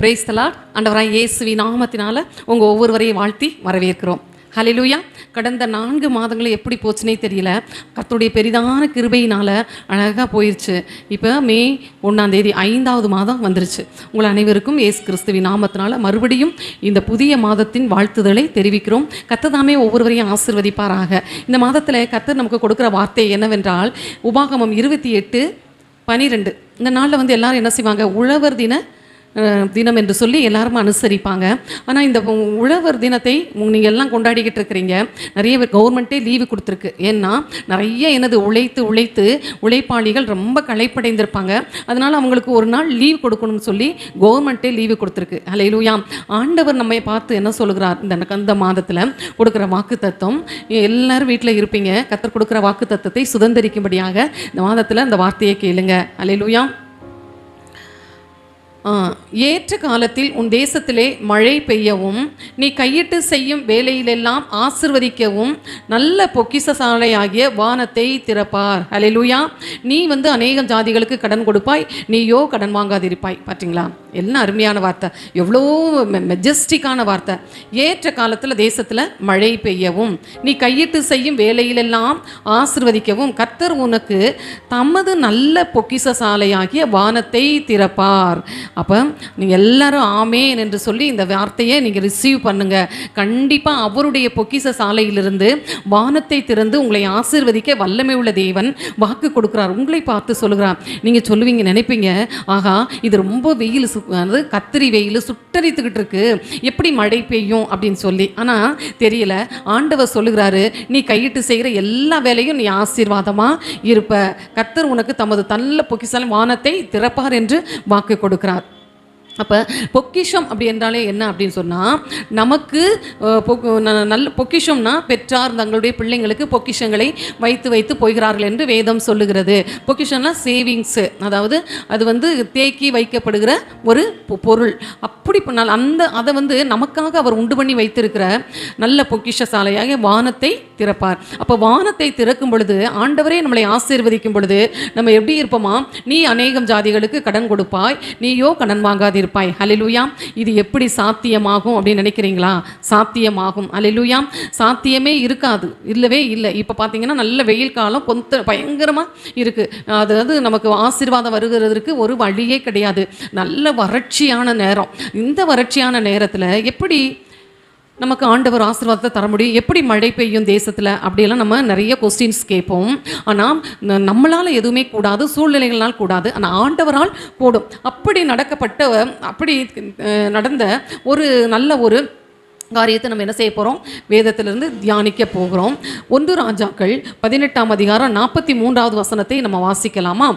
பிரேஸ்தலா ஆண்டவராய் இயேசுவி நாமத்தினால உங்கள் ஒவ்வொருவரையும் வாழ்த்தி வரவேற்கிறோம். ஹலிலூயா கடந்த நான்கு மாதங்கள் எப்படி போச்சுனே தெரியல. கத்துடைய பெரிதான கிருபையினால் அழகாக போயிடுச்சு இப்போ மே ஒன்றாம் தேதி ஐந்தாவது மாதம் வந்துருச்சு. உங்கள் அனைவருக்கும் இயேசு கிறிஸ்துவின் நாமத்தினால மறுபடியும் இந்த புதிய மாதத்தின் வாழ்த்துதலை தெரிவிக்கிறோம். கத்ததாமே ஒவ்வொருவரையும் ஆசிர்வதிப்பாராக. இந்த மாதத்தில் கத்தர் நமக்கு கொடுக்குற வார்த்தை என்னவென்றால் உபாகமம் இருபத்தி எட்டு பனிரெண்டு. இந்த நாளில் வந்து எல்லாரும் என்ன செய்வாங்க? உழவர் தின தினம் என்று சொல்லி எல்லாரும் அனுசரிப்பாங்க. ஆனால் இந்த உழவர் தினத்தை நீங்கள் எல்லாம் கொண்டாடிக்கிட்டு இருக்கிறீங்க. நிறைய பேர் கவர்மெண்ட்டே லீவு கொடுத்துருக்கு. ஏன்னா நிறைய எனது உழைத்து உழைத்து உழைப்பாளிகள் ரொம்ப களைப்படைந்திருப்பாங்க. அதனால் அவங்களுக்கு ஒரு நாள் லீவ் கொடுக்கணும்னு சொல்லி கவர்மெண்ட்டே லீவு கொடுத்துருக்கு. அலையிலூயா ஆண்டவர் நம்மை பார்த்து என்ன சொல்கிறார்? இந்த அந்த மாதத்தில் கொடுக்குற வாக்கு தத்துவம் எல்லாரும் வீட்டில் இருப்பீங்க. கத்தர் கொடுக்குற வாக்கு தத்துவத்தை சுதந்திரிக்கும்படியாக இந்த மாதத்தில் அந்த வார்த்தையை கேளுங்க. அலையிலூயா ஏற்ற காலத்தில் உன் தேசத்திலே மழை பெய்யவும் நீ கையிட்டு செய்யும் வேலையிலெல்லாம் ஆசிர்வதிக்கவும் நல்ல பொக்கிஷசாலையாகிய வானத்தை திறப்பார். ஹalleluya நீ வந்து அநேகம் ஜாதிகளுக்கு கடன் கொடுப்பாய் நீயோ கடன் வாங்காதிருப்பாய். பார்த்தீங்களா எல்லாம் அருமையான வார்த்தை. எவ்வளோ மெஜஸ்டிக்கான வார்த்தை. ஏற்ற காலத்தில் தேசத்தில் மழை பெய்யவும் நீ கையிட்டு செய்யும் வேலையிலெல்லாம் ஆசிர்வதிக்கவும் கர்த்தர் உனக்கு தமது நல்ல பொக்கிஷசாலையாகிய வானத்தை திறப்பார். அப்போ நீங்கள் எல்லாரும் ஆமேன் என்று சொல்லி இந்த வார்த்தையை நீங்கள் ரிசீவ் பண்ணுங்கள் கண்டிப்பாக அவருடைய பொக்கிஷ சாலையிலிருந்து வானத்தை திறந்து உங்களை ஆசிர்வதிக்க வல்லமை உள்ள தேவன் வாக்கு கொடுக்குறார். உங்களை பார்த்து சொல்லுகிறார். நீங்கள் சொல்லுவீங்க நினைப்பீங்க ஆகா இது ரொம்ப வெயில் சு அதாவது கத்திரி வெயில் சுட்டரித்துக்கிட்டு இருக்கு. எப்படி மழை பெய்யும் அப்படின்னு சொல்லி. ஆனால் தெரியல. ஆண்டவர் சொல்லுகிறாரு நீ கையிட்டு செய்கிற எல்லா வேலையும் நீ ஆசீர்வாதமாக இருப்ப. கத்தர் உனக்கு தமது தள்ள பொக்கிசாலை வானத்தை திறப்பார் என்று வாக்கு கொடுக்கிறார். அப்போ பொக்கிஷம் அப்படி என்றாலே என்ன அப்படின்னு சொன்னால் நமக்கு பொ- ந- நல்ல பொக்கிஷம்னா பெற்றார் தங்களுடைய பிள்ளைங்களுக்கு பொக்கிஷங்களை வைத்து வைத்து போகிறார்கள் என்று வேதம் சொல்லுகிறது. பொக்கிஷம்னா சேவிங்ஸு அதாவது அது வந்து தேக்கி வைக்கப்படுகிற ஒரு பொ- பொருள். அப்படி பண்ணால் அந்த அதை வந்து நமக்காக அவர் உண்டு பண்ணி வைத்திருக்கிற நல்ல பொக்கிஷ சாலையாக வானத்தை திறப்பார். அப்போ வானத்தை திறக்கும் பொழுது ஆண்டவரே நம்மளை ஆசீர்வதிக்கும் பொழுது நம்ம எப்படி இருப்போமா? நீ அநேகம் ஜாதிகளுக்கு கடன் கொடுப்பாய் நீயோ கடன் வாங்காதிருப்பாய். ஹalleluya. இது எப்படி சாத்தியமாகும் அப்படின்னு நினைக்கிறீங்களா? சாத்தியமாகும். ஹalleluya. சாத்தியமே இருக்காது. இல்லவே இல்லை. இப்போ பார்த்தீங்கன்னா நல்ல வெயில் காலம் கொஞ்சம் பயங்கரமாக இருக்குது அதாவது நமக்கு ஆசீர்வாதம் வருகிறதுக்கு ஒரு வழியே கிடையாது. நல்ல வறட்சியான நேரம். இந்த வறட்சியான நேரத்தில் எப்படி நமக்கு ஆண்டவர் ஆசீர்வாதத்தை தர முடியும். எப்படி மழை பெய்யும் தேசத்தில்? அப்படியெல்லாம் நம்ம நிறைய கொஸ்டின்ஸ் கேட்போம். ஆனால் நம்மளால் எதுவுமே கூடாது சூழ்நிலைகளால் கூடாது. ஆனால் ஆண்டவரால் கூடும். அப்படி நடக்கப்பட்ட அப்படி நடந்த ஒரு நல்ல ஒரு காரியத்தை நம்ம என்ன செய்ய போகிறோம் வேதத்திலிருந்து தியானிக்க போகிறோம். ஒன்று ராஜாக்கள் பதினெட்டாம் அதிகாரம் நாற்பத்தி மூன்றாவது வசனத்தை நம்ம வாசிக்கலாமா?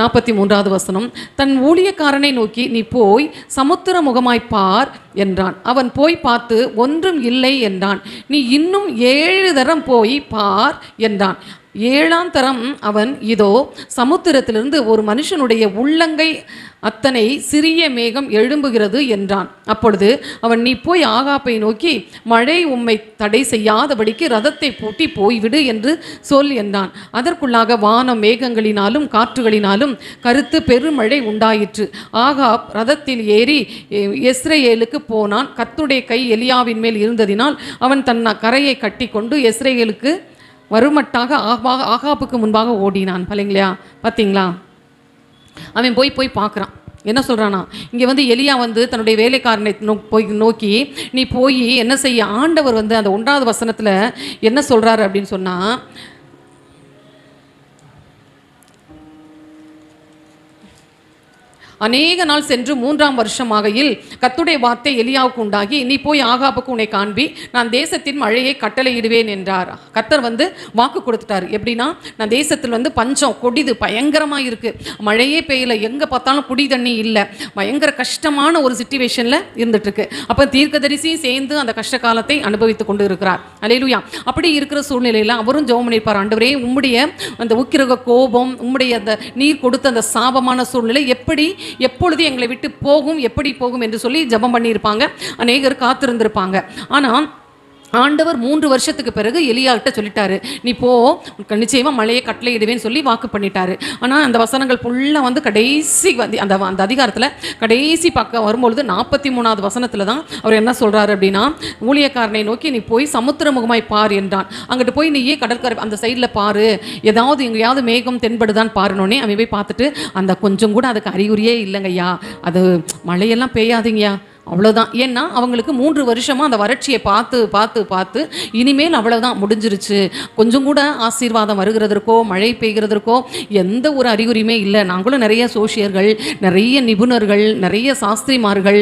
நாற்பத்தி மூன்றாவது வசனம். தன் ஊழியக்காரனை நோக்கி நீ போய் சமுத்திர முகமாய் பார். என்றான். அவன் போய் பார்த்து ஒன்றும் இல்லை என்றான். நீ இன்னும் ஏழு தரம் போய் பார் என்றான். ஏழாம் தரம் அவன் இதோ சமுத்திரத்திலிருந்து ஒரு மனுஷனுடைய உள்ளங்கை அத்தனை சிறிய மேகம் எழும்புகிறது என்றான். அப்பொழுது அவன் நீ போய் ஆகாப்பை நோக்கி மழை உம்மை தடை செய்யாதபடிக்கு ரதத்தை பூட்டி போய்விடு என்று சொல் என்றான். அதற்குள்ளாக வானம் மேகங்களினாலும் காற்றுகளினாலும் கருத்து பெருமழை உண்டாயிற்று. ஆகாப் ரதத்தில் ஏறி எ- எஸ்ரேலுக்கு போனான். கத்துடைய கை எலியாவின் மேல் இருந்ததினால் அவன் தன் கரையை கட்டிக்கொண்டு எஸ்ரேலுக்கு வருமட்டாக ஆகா ஆகாப்புக்கு முன்பாக ஓடினான். பலைங்களா பார்த்தீங்களா அவன் போய் போய் பார்க்குறான். என்ன சொல்கிறானா இங்கே வந்து எலியா வந்து தன்னுடைய வேலைக்காரனை நோ போய் நோக்கி நீ போய் என்ன செய்ய? ஆண்டவர் வந்து அந்த ஒன்றாவது வசனத்தில் என்ன சொல்கிறாரு அப்படின்னு சொன்னால் அநேக நாள் சென்று மூன்றாம் வருஷமாகையில் கத்துடைய வார்த்தை எலியாவுக்கு உண்டாகி நீ போய் ஆகாப்புக்கு உன்னை காண்பி நான் தேசத்தின் மழையை கட்டளையிடுவேன் என்றார். கத்தர் வந்து வாக்கு கொடுத்துட்டார். எப்படின்னா நான் தேசத்தில் வந்து பஞ்சம் கொடிது பயங்கரமாக இருக்குது மழையே பெய்யல எங்கே பார்த்தாலும் குடி தண்ணி இல்லை. பயங்கர கஷ்டமான ஒரு சுச்சுவேஷனில் இருந்துட்டுருக்கு. அப்போ தீர்க்கதரிசியும் சேர்ந்து அந்த கஷ்ட காலத்தை அனுபவித்து கொண்டு இருக்கிறார் அலையிலுயா அப்படி இருக்கிற சூழ்நிலையில் அவரும் ஜெபம் பண்ணியிருப்பார் ஆண்டவரே உம்முடைய அந்த உக்கிரக கோபம் உம்முடைய அந்த நீர் கொடுத்த அந்த சாபமான சூழ்நிலை எப்படி எப்பொழுது எங்களை விட்டு போகும் எப்படி போகும் என்று சொல்லி ஜெபம் பண்ணியிருப்பாங்க. அநேகர் காத்திருந்திருப்பாங்க. ஆனால் ஆண்டவர் மூன்று வருஷத்துக்கு பிறகு எலியாகிட்ட சொல்லிட்டாரு நீ போ உனக்கு நிச்சயமா மழையை கட்டளையிடுவேன்னு சொல்லி வாக்கு பண்ணிட்டாரு. ஆனால் அந்த வசனங்கள் ஃபுல்லாக வந்து கடைசி வந்து அந்த அந்த அதிகாரத்தில் கடைசி பக்கம் வரும்பொழுது நாற்பத்தி மூணாவது வசனத்தில் தான் அவர் என்ன சொல்கிறாரு அப்படின்னா ஊழியக்காரனை நோக்கி நீ போய் சமுத்திர முகமாய் பார் என்றான். அங்கிட்டு போய் நீயே கடற்கரை அந்த சைடில் பாரு. ஏதாவது எங்கேயாவது மேகம் தென்படுதான் பாருனோடனே அவன் போய் பார்த்துட்டு அந்த கொஞ்சம் கூட அதுக்கு அறிகுறியே இல்லைங்கய்யா. அது மழையெல்லாம் பெய்யாதுங்கய்யா. அவ்வளோதான் ஏன்னா அவங்களுக்கு மூன்று வருஷமாக அந்த வறட்சியை பார்த்து பார்த்து பார்த்து இனிமேல் அவ்வளோதான் முடிஞ்சிருச்சு. கொஞ்சம் கூட ஆசீர்வாதம் வருகிறதற்கோ மழை பெய்கிறதற்கோ எந்த ஒரு அறிகுறியுமே இல்லை. நாங்களும் நிறைய சோஷியர்கள் நிறைய நிபுணர்கள் நிறைய சாஸ்திரிமார்கள்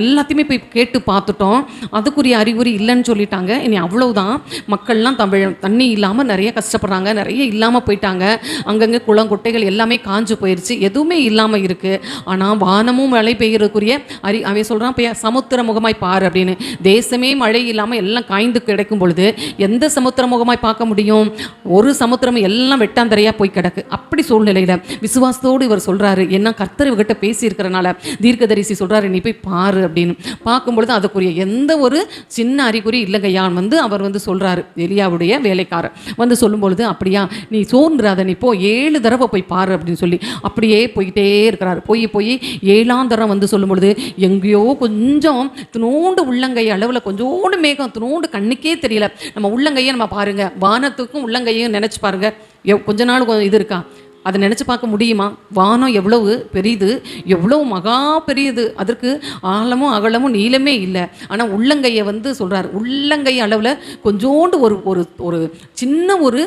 எல்லாத்தையுமே போய் கேட்டு பார்த்துட்டோம். அதுக்குரிய அறிகுறி இல்லைன்னு சொல்லிட்டாங்க. இனி அவ்வளோதான் மக்கள்லாம் தமிழ் தண்ணி இல்லாமல் நிறைய கஷ்டப்படுறாங்க. நிறைய இல்லாமல் போயிட்டாங்க. அங்கங்கே குளம் குட்டைகள் எல்லாமே காஞ்சு போயிடுச்சு எதுவுமே இல்லாமல் இருக்குது ஆனால் வானமும் மழை பெய்கிறதுக்குரிய அறி அவன் சொல்கிறான் பெய்ய சமுத்திர முகமாய் பார் அப்படின்னு. தேசமே மழை இல்லாமல் எல்லாம் காய்ந்து கிடைக்கும் பொழுது எந்த சமுத்திர முகமாய் பார்க்க முடியும்? ஒரு சமுத்திரம் எல்லாம் வெட்டாந்தரையாக போய் கிடக்கு. அப்படி சூழ்நிலையில் விசுவாசத்தோடு இவர் சொல்கிறாரு என்ன கர்த்தர் இவர்கிட்ட பேசியிருக்கிறனால தீர்க்கதரிசி சொல்கிறாரு நீ போய் பாரு அப்படின்னு. பார்க்கும்பொழுது அதுக்குரிய எந்த ஒரு சின்ன அறிகுறி இல்லைங்கய்யான் வந்து அவர் வந்து சொல்கிறாரு எலியாவுடைய வேலைக்காரர். வந்து சொல்லும் பொழுது அப்படியா நீ சோன்றாத நீ போ ஏழு தடவை போய் பாரு அப்படின்னு சொல்லி அப்படியே போய்கிட்டே இருக்கிறாரு. போய் போய் ஏழாம் தரம் வந்து சொல்லும் பொழுது எங்கேயோ கொஞ்சம் துணோண்டு உள்ளங்கை அளவில் கொஞ்சோண்டு மேகம் துணோண்டு கண்ணுக்கே தெரியல. நம்ம உள்ளங்கையை நம்ம பாருங்கள் வானத்துக்கும் உள்ளங்கையும் நினச்சி பாருங்க. எவ் கொஞ்ச நாள் கொஞ்சம் இது இருக்கா? அதை நினச்சி பார்க்க முடியுமா? வானம் எவ்வளவு பெரியது எவ்வளவு மகா பெரியது. அதற்கு ஆழமும் அகலமும் நீளமே இல்லை. ஆனால் உள்ளங்கையை வந்து சொல்கிறார் உள்ளங்கை அளவில் கொஞ்சோண்டு ஒரு ஒரு ஒரு சின்ன ஒரு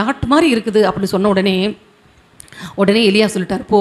டாட் மாதிரி இருக்குது அப்படின்னு சொன்ன உடனே உடனே எலியா சொல்லிட்டார் போ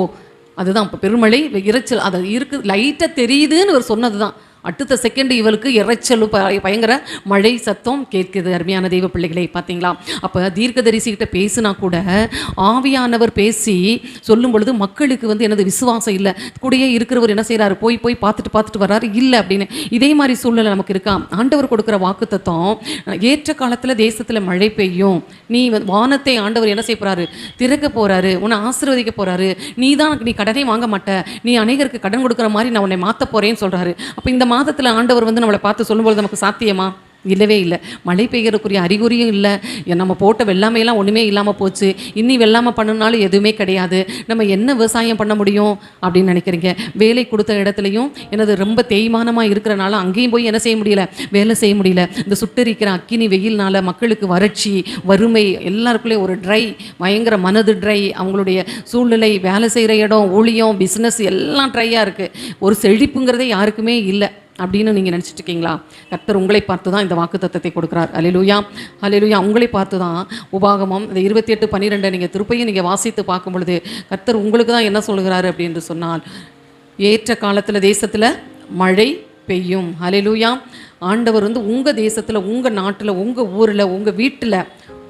அதுதான் இப்போ பெருமழை இரைச்சல் அது இருக்கு லைட்டாக தெரியுதுன்னு அவர் சொன்னது தான் அடுத்த செகண்ட் இவளுக்கு இறைச்சல் ப- பயங்கர மழை சத்தம் கேட்குது. அருமையான தெய்வ பிள்ளைகளை பார்த்தீங்களா? அப்போ தீர்க்கதரிசிகிட்ட பேசினா கூட ஆவியானவர் பேசி சொல்லும் பொழுது மக்களுக்கு வந்து எனது விசுவாசம் இல்லை. கூடயே இருக்கிறவர் என்ன செய்கிறாரு போய் போய் பார்த்துட்டு பார்த்துட்டு வர்றாரு. இல்லை அப்படின்னு. இதே மாதிரி சூழ்நிலை நமக்கு இருக்கா? ஆண்டவர் கொடுக்குற வாக்குத்தத்தம் ஏற்ற காலத்தில் தேசத்தில் மழை பெய்யும். நீ வானத்தை ஆண்டவர் என்ன செய்ய போறாரு? திறக்க போறாரு. உன்னை ஆசீர்வதிக்க போறாரு. நீ தான் நீ கடனே வாங்க மாட்ட. நீ அநேகருக்கு கடன் கொடுக்குற மாதிரி நான் உன்னை மாற்ற போறேன்னு சொல்றாரு. அப்போ இந்த மாதத்தில் ஆண்டவர் வந்து நம்மளை பார்த்து சொல்லும்போது நமக்கு சாத்தியமா? இல்லவே இல்லை. மழை பெய்யறதுக்குரிய அறிகுறியும் இல்லை. நம்ம போட்ட வெள்ளாமையெல்லாம் ஒன்றுமே இல்லாமல் போச்சு. இன்னி வெள்ளாமை பண்ணுனாலும் எதுவுமே கிடையாது. நம்ம என்ன விவசாயம் பண்ண முடியும் அப்படின்னு நினைக்கிறீங்க? வேலை கொடுத்த இடத்துலையும் எனது ரொம்ப தேய்மானமாக இருக்கிறனால அங்கேயும் போய் என்ன செய்ய முடியல? வேலை செய்ய முடியல. இந்த சுட்டரிக்கிற அக்கினி வெயில்னால மக்களுக்கு வறட்சி வறுமை எல்லாருக்குள்ளேயும் ஒரு ட்ரை பயங்கர மனது ட்ரை அவங்களுடைய சூழ்நிலை வேலை செய்கிற இடம் ஊழியம் பிஸ்னஸ் எல்லாம் ட்ரையாக இருக்குது ஒரு செழிப்புங்கிறதே யாருக்குமே இல்லை. அப்படின்னு நீங்கள் நினச்சிட்டு இருக்கீங்களா கர்த்தர் உங்களை பார்த்து தான் இந்த வாக்குத்தத்தத்தை கொடுக்குறார். அலிலுயா அலிலுயா உங்களை பார்த்து தான் உபாகமம் இந்த இருபத்தி எட்டு பன்னிரெண்டை நீங்கள் திருப்பையும் நீங்கள் வாசித்து பார்க்கும் பொழுது கர்த்தர் உங்களுக்கு தான் என்ன சொல்கிறாரு அப்படின்னு சொன்னால் ஏற்ற காலத்தில் தேசத்தில் மழை பெய்யும். அலிலுயா ஆண்டவர் வந்து உங்கள் தேசத்தில் உங்கள் நாட்டில் உங்கள் ஊரில் உங்கள் வீட்டில்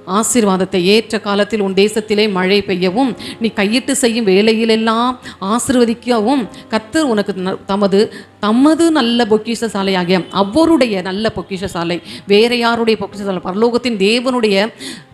ஆசீர்வாதத்தை ஏற்ற காலத்தில் உன் தேசத்திலே மழை பெய்யவும் நீ கையிட்டு செய்யும் வேலையிலெல்லாம் ஆசிர்வதிக்கவும் கத்தர் உனக்கு தமது தமது நல்ல பொக்கிஷ சாலையாகிய அவருடைய நல்ல பொக்கிஷ சாலை வேற யாருடைய பொக்கிஷ சாலை பரலோகத்தின் தேவனுடைய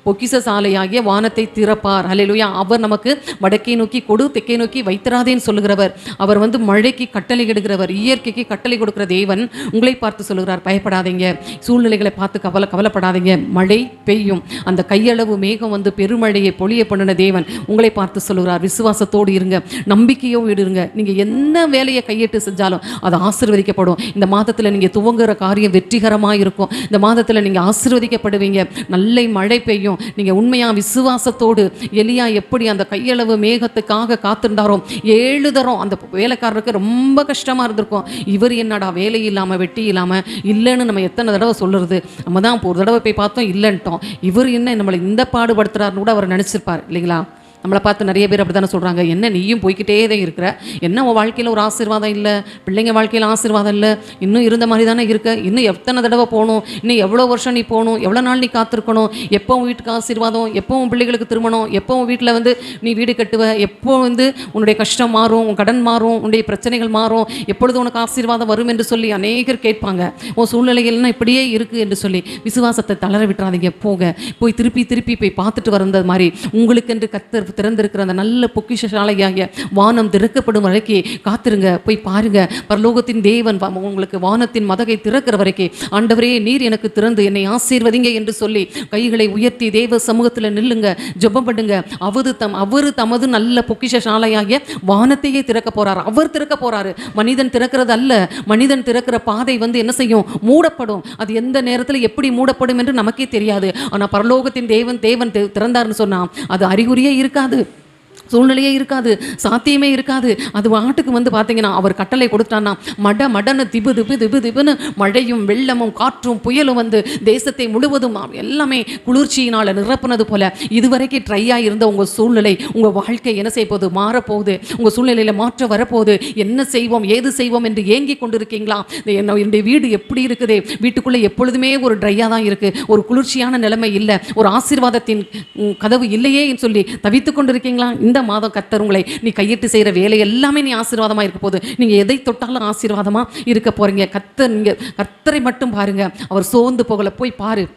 பொக்கிச சாலையாகிய வானத்தை திறப்பார். அலையிலுயா அவர் நமக்கு வடக்கை நோக்கி கொடு தெற்கை நோக்கி வைத்திராதேன்னு சொல்லுகிறவர். அவர் வந்து மழைக்கு கட்டளை எடுக்கிறவர் இயற்கைக்கு கட்டளை கொடுக்கிற தேவன் உங்களை பார்த்து சொல்லுகிறார். பயப்படாதீங்க. சூழ்நிலைகளை பார்த்து கவலை கவலைப்படாதீங்க. மழை பெய்யும். அந்த கையளவு மேகம் வந்து பெருமழையை பொழிய பண்ணின தேவன் உங்களை பார்த்து சொல்லுகிறார். விசுவாசத்தோடு இருங்க. நம்பிக்கையோடு இருங்க. நீங்க என்ன வேலையை கையிட்டு செஞ்சாலும் அது ஆசிர்வதிக்கப்படும். இந்த மாதத்தில் நீங்க துவங்குற காரியம் வெற்றிகரமாக இருக்கும் இந்த மாதத்தில் நீங்க ஆசிர்வதிக்கப்படுவீங்க. நல்ல மழை பெய்யும். நீங்க உண்மையா விசுவாசத்தோடு எலியா எப்படி அந்த கையளவு மேகத்துக்காக காத்திருந்தாரோ ஏழு தரம் அந்த வேலைக்காரருக்கு ரொம்ப கஷ்டமா இருந்திருக்கும். இவர் என்னடா வேலை இல்லாம வெட்டி இல்லாம இல்லைன்னு நம்ம எத்தனை தடவை சொல்லுறது? நம்ம தான் ஒரு தடவை போய் பார்த்தோம் இல்லைன்ட்டோம். இவர் என்ன நம்மளை இந்த பாடுபடுத்துறாருன்னு கூட அவர் நினைச்சிருப்பார் இல்லைங்களா? நம்மளை பார்த்து நிறைய பேர் அப்படி தானே சொல்கிறாங்க என்ன நீயும் போய்க்கிட்டே தான் இருக்கிற? என்ன உன் வாழ்க்கையில் ஒரு ஆசீர்வாதம் இல்லை? பிள்ளைங்க வாழ்க்கையில் ஆசீர்வாதம் இல்லை? இன்னும் இருந்த மாதிரி தானே இருக்க? இன்னும் எத்தனை தடவை போகணும்? இன்னும் எவ்வளோ வருஷம் நீ போகணும்? எவ்வளோ நாள் நீ காத்திருக்கணும்? எப்போ உன் வீட்டுக்கு ஆசீர்வாதம்? எப்போ உன் பிள்ளைகளுக்கு திருமணம்? எப்போ உன் வீட்டில் வந்து நீ வீடு கட்டுவ? எப்போ வந்து உன்னுடைய கஷ்டம் மாறும்? உன் கடன் மாறும்? உன்னுடைய பிரச்சனைகள் மாறும்? எப்பொழுது உனக்கு ஆசீர்வாதம் வரும் என்று சொல்லி அநேகர் கேட்பாங்க. உன் சூழ்நிலைகள்னா இப்படியே இருக்குது என்று சொல்லி விசுவாசத்தை தளர விட்டுறாதீங்க. போக போய் திருப்பி திருப்பி போய் பார்த்துட்டு வந்த மாதிரி. உங்களுக்கு என்று கத்தர் திறந்திருக்கிற அந்த நல்ல பொக்கிஷசாலையாகிய வானம் திறக்கப்படும் வரைக்கும் காத்திருங்க போய் பாருங்க. பரலோகத்தின் தேவன் உங்களுக்கு வானத்தின் மதகை திறக்கிற வரைக்கும் ஆண்டவரே நீர் எனக்கு திறந்து என்னை ஆசீர்வதிங்க என்று சொல்லி கைகளை உயர்த்தி தேவ சமூகத்தில் நில்லுங்க ஜெபம் பண்ணுங்க. அவரு தம் அவரு தமது நல்ல பொக்கிஷசாலையாகிய வானத்தையே திறக்க போறார். அவர் திறக்க போறாரு. மனிதன் திறக்கிறது அல்ல மனிதன் திறக்கிற பாதை வந்து என்ன செய்யும்? மூடப்படும். அது எந்த நேரத்தில் எப்படி மூடப்படும் என்று நமக்கே தெரியாது. ஆனால் பரலோகத்தின் தேவன் தேவன் திறந்தார்னு திறந்தாருன்னு அது அறிகுறியே இருக்காது சூழ்நிலையே இருக்காது சாத்தியமே இருக்காது. அது வாட்டுக்கு வந்து பார்த்தீங்கன்னா அவர் கட்டளை கொடுத்தான்னா மட மடன்னு திபு திபு திபு திபுன்னு மழையும் வெள்ளமும் காற்றும் புயலும் வந்து தேசத்தை முழுவதும் எல்லாமே குளிர்ச்சியினால் நிரப்புனது போல இதுவரைக்கும் ட்ரையாக இருந்த உங்கள் சூழ்நிலை உங்கள் வாழ்க்கை என்ன செய்ய போகுது? மாறப்போகுது. உங்கள் சூழ்நிலையில் மாற்றம் வரப்போகுது. என்ன செய்வோம்? ஏது செய்வோம்? என்று ஏங்கி கொண்டிருக்கீங்களா? என்ன என்னுடைய வீடு எப்படி இருக்குது? வீட்டுக்குள்ளே எப்பொழுதுமே ஒரு ட்ரையாக தான் இருக்குது ஒரு குளிர்ச்சியான நிலைமை இல்லை. ஒரு ஆசீர்வாதத்தின் கதவு இல்லையே சொல்லி தவித்து கொண்டிருக்கீங்களா? இந்த மாதம் கத்தர் உங்களை நீ கையிட்டு செய்கிற வேலை எல்லாமே நீ ஆசீர்வாதமாக இருக்க போகுது. நீங்கள் எதை தொட்டாலும் ஆசீர்வாதமாக இருக்க போகிறீங்க கத்தர் நீங்கள் கத்தரை மட்டும் பாருங்க. அவர் சோர்ந்து போகல. போய் பாரு.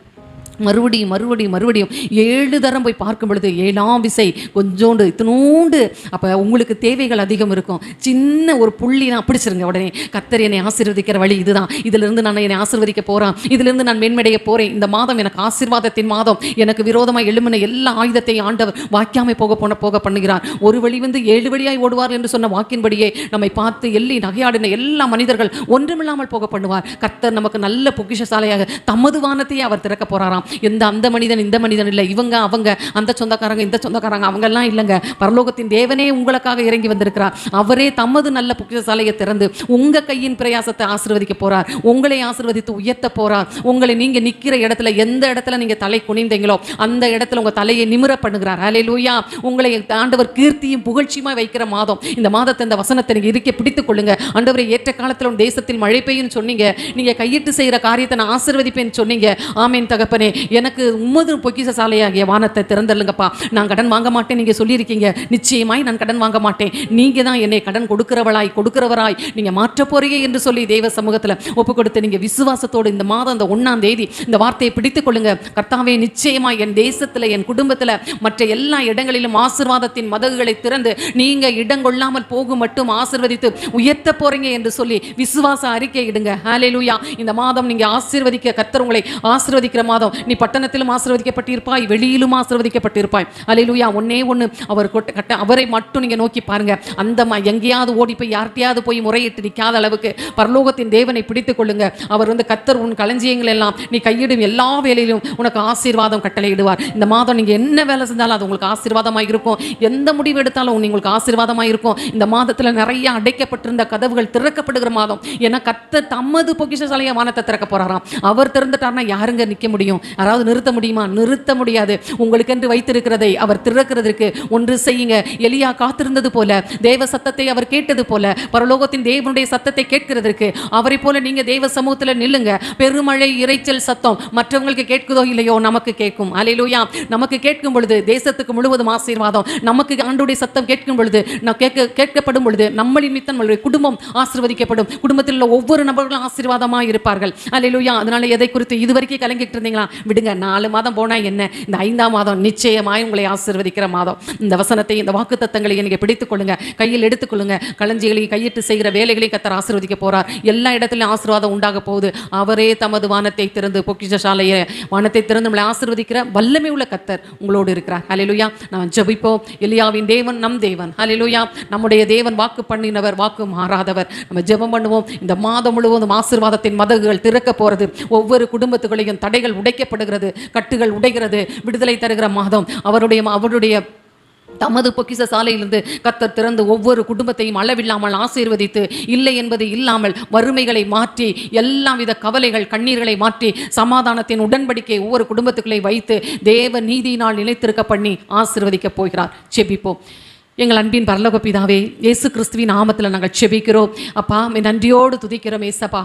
மறுபடியும் மறுபடியும் மறுபடியும் ஏழு தரம் போய் பார்க்கும் பொழுது ஏழாம் விசை கொஞ்சோண்டு இத்தினோண்டு. அப்போ உங்களுக்கு தேவைகள் அதிகம் இருக்கும். சின்ன ஒரு புள்ளி நான் பிடிச்சிருங்க உடனே. கத்தர் என்னை ஆசீர்வதிக்கிற வழி இதுதான். இதிலிருந்து நான் என்னை ஆசீர்வதிக்க போகிறேன் இதிலிருந்து நான் மேன்மடைய போகிறேன் இந்த மாதம் எனக்கு ஆசீர்வாதத்தின் மாதம். எனக்கு விரோதமாக எழும்பின எல்லா ஆயுதத்தையும் ஆண்டவர் வாக்கியாமை போக போன போக பண்ணுகிறார். ஒரு வழி வந்து ஏழு வழியாய் ஓடுவார் என்று சொன்ன வாக்கின்படியே நம்மை பார்த்து எள்ளி நகையாடின எல்லா மனிதர்கள் ஒன்றுமில்லாமல் போக பண்ணுவார். கர்த்தர் நமக்கு நல்ல பொக்கிஷசாலையாக தமது வானத்தையே அவர் திறக்க போகிறாராம் எந்த அந்த மனிதன் இந்த மனிதன் இல்லை. இவங்க அவங்க அந்த சொந்தக்காரங்க இந்த சொந்தக்காரங்க அவங்கெல்லாம் இல்லைங்க. பரலோகத்தின் தேவனே உங்களுக்காக இறங்கி வந்திருக்கிறார். அவரே தமது நல்ல பொக்கிஷசாலையை திறந்து உங்கள் கையின் பிரயாசத்தை ஆசிர்வதிக்க போகிறார் உங்களை ஆசிர்வதித்து உயர்த்த போறார். உங்களை நீங்கள் நிற்கிற இடத்துல எந்த இடத்துல நீங்கள் தலை குனிந்தீங்களோ அந்த இடத்துல உங்கள் தலையை நிமிர பண்ணுகிறார். அலே லூயா உங்களை ஆண்டவர் கீர்த்தியும் புகழ்ச்சியுமா வைக்கிற மாதம். இந்த மாதத்தை இந்த வசனத்தை நீங்கள் இருக்க பிடித்துக் கொள்ளுங்க. ஆண்டவரை ஏற்ற காலத்தில் தேசத்தில் மழை பெய்யும் சொன்னீங்க. நீங்கள் கையிட்டு செய்கிற காரியத்தை நான் ஆசிர்வதிப்பேன்னு சொன்னீங்க. ஆமேன் தகப்பனே. எனக்கு உமது பொக்கிஷ சாலையாகிய வானத்தை திறந்தல்லுங்கப்பா நான் கடன் வாங்க மாட்டேன் நீங்க சொல்லியிருக்கீங்க. நிச்சயமாய் நான் கடன் வாங்க மாட்டேன். நீங்க தான் என்னை கடன் கொடுக்கிறவளாய் கொடுக்கிறவராய். நீங்க மாற்ற போறீங்க என்று சொல்லி தேவ சமூகத்தில் ஒப்பு கொடுத்து நீங்க விசுவாசத்தோடு இந்த மாதம் இந்த ஒன்றாம் தேதி இந்த வார்த்தையை பிடித்துக் கொள்ளுங்க. கர்த்தாவே நிச்சயமா என் தேசத்தில் என் குடும்பத்தில் மற்ற எல்லா இடங்களிலும் ஆசிர்வாதத்தின் மதகுகளை திறந்து நீங்க இடங்கொள்ளாமல் போகும் மட்டும் ஆசிர்வதித்து உயர்த்த போறீங்க என்று சொல்லி விசுவாச அறிக்கை இடுங்க. ஹாலே லூயா இந்த மாதம் நீங்க ஆசிர்வதிக்க கர்த்தர் உங்களை ஆசிர்வதிக்கிற மாதம் நீ பட்டணத்திலும் ஆசிர்வதிக்கப்பட்டிருப்பாய் வெளியிலும் ஆசிர்வதிக்கப்பட்டிருப்பாய். ஹalleluya ஒன்னே ஒன்று அவர் கொட்ட- கட்ட அவரை மட்டும் நீங்கள் நோக்கி பாருங்க. அந்த எங்கேயாவது ஓடி போய் யார்கிட்டையாவது போய் முறையிட்டு நிற்காத அளவுக்கு பரலோகத்தின் தேவனை பிடித்துக் கொள்ளுங்க. அவர் வந்து கத்தர் உன் களஞ்சியங்கள் எல்லாம் நீ கையிடும் எல்லா வேலையிலும் உனக்கு ஆசீர்வாதம் கட்டளையிடுவார். இந்த மாதம் நீங்கள் என்ன வேலை செஞ்சாலும் அது உங்களுக்கு ஆசீர்வாதமாக இருக்கும். எந்த முடிவு எடுத்தாலும் உங்களுக்கு ஆசீர்வாதமாக இருக்கும். இந்த மாதத்தில் நிறைய அடைக்கப்பட்டிருந்த கதவுகள் திறக்கப்படுகிற மாதம். ஏன்னா கத்த தமது பொக்கிஷசாலைய வானத்தை திறக்க போகிறாராம் அவர் திறந்துட்டார்னா யாருங்க நிற்க முடியும்? யாராவது நிறுத்த முடியுமா? நிறுத்த முடியாது. உங்களுக்கென்று வைத்திருக்கிறதை அவர் திறக்கிறதற்கு ஒன்று செய்யுங்க. எலியா காத்திருந்தது போல தேவ சத்தத்தை அவர் கேட்டது போல பரலோகத்தின் தேவனுடைய சத்தத்தை கேட்கிறதற்கு அவரை போல நீங்க தேவ சமூகத்தில் நில்லுங்க. பெருமழை இரைச்சல் சத்தம் மற்றவங்களுக்கு கேட்குதோ இல்லையோ நமக்கு கேட்கும். அலையிலூயா நமக்கு கேட்கும் பொழுது தேசத்துக்கு முழுவதும் ஆசீர்வாதம். நமக்கு ஆண்டுடைய சத்தம் கேட்கும் பொழுது கேட்க கேட்கப்படும் பொழுது நம்மளின் மித்தம் நம்மளுடைய குடும்பம் ஆசீர்வதிக்கப்படும். குடும்பத்தில் உள்ள ஒவ்வொரு நபர்களும் ஆசீர்வாதமாக இருப்பார்கள். அலையிலூயா அதனால எதை குறித்து இது வரைக்கும் கலங்கிட்டு இருந்தீங்களா? விடுங்க நாலு மாதம் போனால் என்ன? இந்த ஐந்தாம் மாதம் நிச்சயமாய் உங்களை ஆசீர்வதிக்கிற மாதம். இந்த வசனத்தை இந்த வாக்கு தத்தங்களை நீங்கள் பிடித்துக் கொள்ளுங்க. கையில் எடுத்துக்கொள்ளுங்க களஞ்சிகளை கையிட்டு செய்கிற வேலைகளையும் கத்தர் ஆசிர்வதிக்க போறார். எல்லா இடத்துலையும் ஆசீர்வாதம் உண்டாக போகுது. அவரே தமது வானத்தை திறந்து பொக்கிஷசாலையை வானத்தை திறந்து நம்மளை ஆசிர்வதிக்கிற வல்லமை உள்ள கத்தர் உங்களோடு இருக்கிறார். ஹalleluya நான் ஜபிப்போம். எலியாவின் தேவன் நம் தேவன். ஹalleluya நம்முடைய தேவன் வாக்கு பண்ணினவர் வாக்கு மாறாதவர். நம்ம ஜெபம் பண்ணுவோம். இந்த மாதம் முழுவதும் ஆசீர்வாதத்தின் மதகுகள் திறக்க போகிறது ஒவ்வொரு குடும்பத்துகளையும் தடைகள் உடைக்க உடைக்கப்படுகிறது கட்டுகள் உடைகிறது விடுதலை தருகிற மாதம். அவருடைய அவருடைய தமது பொக்கிச சாலையிலிருந்து கத்தர் திறந்து ஒவ்வொரு குடும்பத்தையும் அளவில்லாமல் ஆசீர்வதித்து இல்லை என்பது இல்லாமல் வறுமைகளை மாற்றி எல்லா வித கவலைகள் கண்ணீர்களை மாற்றி சமாதானத்தின் உடன்படிக்கை ஒவ்வொரு குடும்பத்துக்குள்ளே வைத்து தேவ நீதியினால் நிலைத்திருக்க பண்ணி ஆசீர்வதிக்கப் போகிறார். செபிப்போம். எங்கள் அன்பின் பரலோக பிதாவே இயேசு கிறிஸ்துவின் நாமத்தில் நாங்கள் செபிக்கிறோம். அப்பா நன்றியோடு துதிக்கிறோம் ஏசப்பா.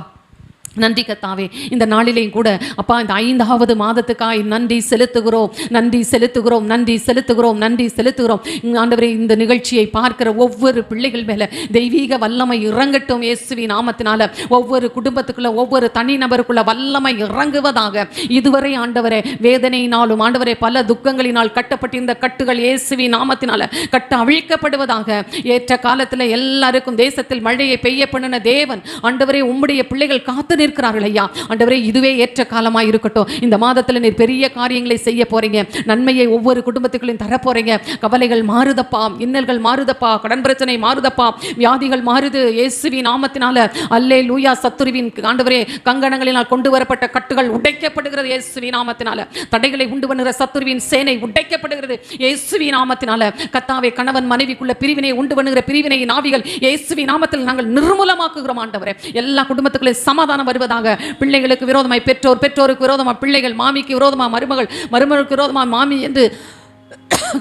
நன்றி கத்தாவே இந்த நாளிலேயும் கூட அப்பா இந்த ஐந்தாவது மாதத்துக்காய் நன்றி செலுத்துகிறோம் நன்றி செலுத்துகிறோம் நன்றி செலுத்துகிறோம் நன்றி செலுத்துகிறோம். ஆண்டவரே இந்த நிகழ்ச்சியை பார்க்கிற ஒவ்வொரு பிள்ளைகள் மேலே தெய்வீக வல்லமை இறங்கட்டும் இயேசுவி நாமத்தினால. ஒவ்வொரு குடும்பத்துக்குள்ள ஒவ்வொரு தனிநபருக்குள்ள வல்லமை இறங்குவதாக. இதுவரை ஆண்டவரே வேதனையினாலும் ஆண்டவரே பல துக்கங்களினால் கட்டப்பட்டிருந்த கட்டுகள் இயேசுவி நாமத்தினால கட்ட அழிக்கப்படுவதாக. ஏற்ற காலத்தில் எல்லாருக்கும் தேசத்தில் மழையை பெய்ய பண்ணின தேவன் ஆண்டவரே உம்முடைய பிள்ளைகள் காத்து நிற்கிறார்கள் ஐயா. ஆண்டவரே இதுவே ஏற்ற காலமாக இருக்கட்டும். இந்த மாதத்தில் நீர் பெரிய காரியங்களை செய்ய போறீங்க. நன்மையை ஒவ்வொரு குடும்பத்துக்குள்ளையும் தர போறீங்க. கவலைகள் மாறுதப்பா இன்னல்கள் மாறுதப்பா கடன் பிரச்சனை மாறுதப்பா வியாதிகள் மாறுது. இயேசுவி நாமத்தினால அல்லே லூயா சத்துருவின் ஆண்டவரே கங்கணங்களினால் கொண்டு வரப்பட்ட கட்டுகள் உடைக்கப்படுகிறது இயேசுவி நாமத்தினால. தடைகளை உண்டு பண்ணுகிற சத்துருவின் சேனை உடைக்கப்படுகிறது இயேசுவி நாமத்தினால. கத்தாவை கணவன் மனைவிக்குள்ள பிரிவினை உண்டு பண்ணுகிற பிரிவினை நாவிகள் இயேசுவி நாமத்தில் நாங்கள் நிர்மூலமாக்குகிறோம் ஆண்டவரே. எல்லா குடும்பத்துக்குள்ளே சமாதானம் வருவதாக. பிள்ளைகளுக்கு விரோதமாய் பெற்றோர் பெற்றோருக்கு விரோதமாக பிள்ளைகள் மாமிக்கு விரோதமாக மருமகள் மருமகளுக்கு விரோதமாக மாமி என்று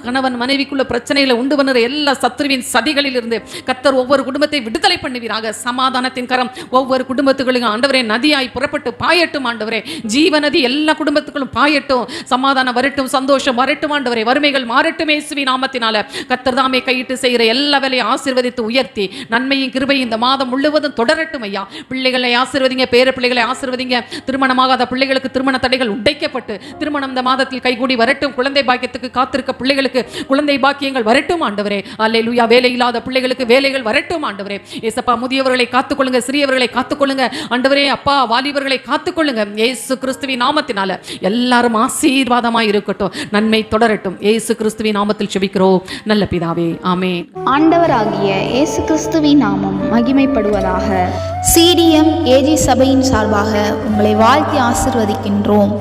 கணவன் மனைவிக்குள்ள பிரச்சனைகளை உண்டு பண்ணுற எல்லா சத்துருவின் சதிகளில் இருந்து கத்தர் ஒவ்வொரு குடும்பத்தை விடுதலை பண்ணுவீராக. சமாதானத்தின் கரம் ஒவ்வொரு குடும்பத்துகளுக்கும் ஆண்டவரே நதியாய் புறப்பட்டு பாயட்டும் ஆண்டவரே. ஜீவநதி எல்லா குடும்பத்துக்களும் பாயட்டும். சமாதானம் வரட்டும் சந்தோஷம் வரட்டும் ஆண்டவரே. வறுமைகள் மாறட்டும் இயேசுவி நாமத்தினால. கத்தர் தாமே கையிட்டு செய்கிற எல்லா வேலையும் ஆசீர்வதித்து உயர்த்தி நன்மையும் கிருபையும் இந்த மாதம் முழுவதும் தொடரட்டும் ஐயா. பிள்ளைகளை ஆசீர்வதிங்க பேர பிள்ளைகளை ஆசீர்வதிங்க. திருமணமாகாத பிள்ளைகளுக்கு திருமண தடைகள் உடைக்கப்பட்டு திருமணம் இந்த மாதத்தில் கைகூடி வரட்டும். குழந்தை பாக்கியத்துக்கு காத்திருக்க பிள்ளைகளுக்கு குழந்தை பாக்கியங்கள் வரட்டும் ஆண்டவரே. அல்லேலூயா வேலை இல்லாத பிள்ளைகளுக்கு வேலைகள் வரட்டும் ஆண்டவரே. ஏசப்பா முதியவர்களை காத்துக்கொள்ளுங்க சிறியவர்களை காத்துக்கொள்ளுங்க. ஆண்டவரே அப்பா வாலிபர்களை காத்துக்கொள்ளுங்க. ஏசு கிறிஸ்துவின் நாமத்தினால எல்லாரும் ஆசீர்வாதமாக இருக்கட்டும். நன்மை தொடரட்டும். ஏசு கிறிஸ்துவின் நாமத்தில் செபிக்கிறோம். நல்ல பிதாவே ஆமே ஆண்டவராகிய ஏசு கிறிஸ்துவின் நாமம் மகிமைப்படுவதாக. சிடிஎம் ஏஜி சபையின் சார்பாக உங்களை வாழ்த்தி ஆசிர்வதிக்கின்றோம்.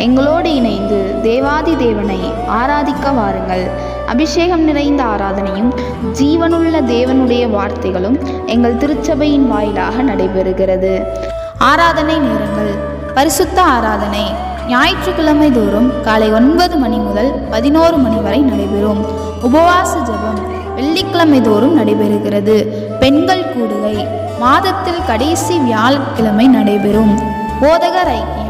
எங்களோடு இணைந்து தேவாதி தேவனை ஆராதிக்க வாருங்கள். அபிஷேகம் நிறைந்த ஆராதனையும் ஜீவனுள்ள தேவனுடைய வார்த்தைகளும் எங்கள் திருச்சபையின் வாயிலாக நடைபெறுகிறது. ஆராதனை நேரங்கள். பரிசுத்த ஆராதனை. ஞாயிற்றுக்கிழமை தோறும் காலை ஒன்பது மணி முதல் பதினோரு மணி வரை நடைபெறும். உபவாச ஜெபம் வெள்ளிக்கிழமை தோறும் நடைபெறுகிறது. பெண்கள் கூடுகை. மாதத்தில் கடைசி வியாழக்கிழமை நடைபெறும். போதகர் ஐக்கியம்.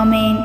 ஆமேன்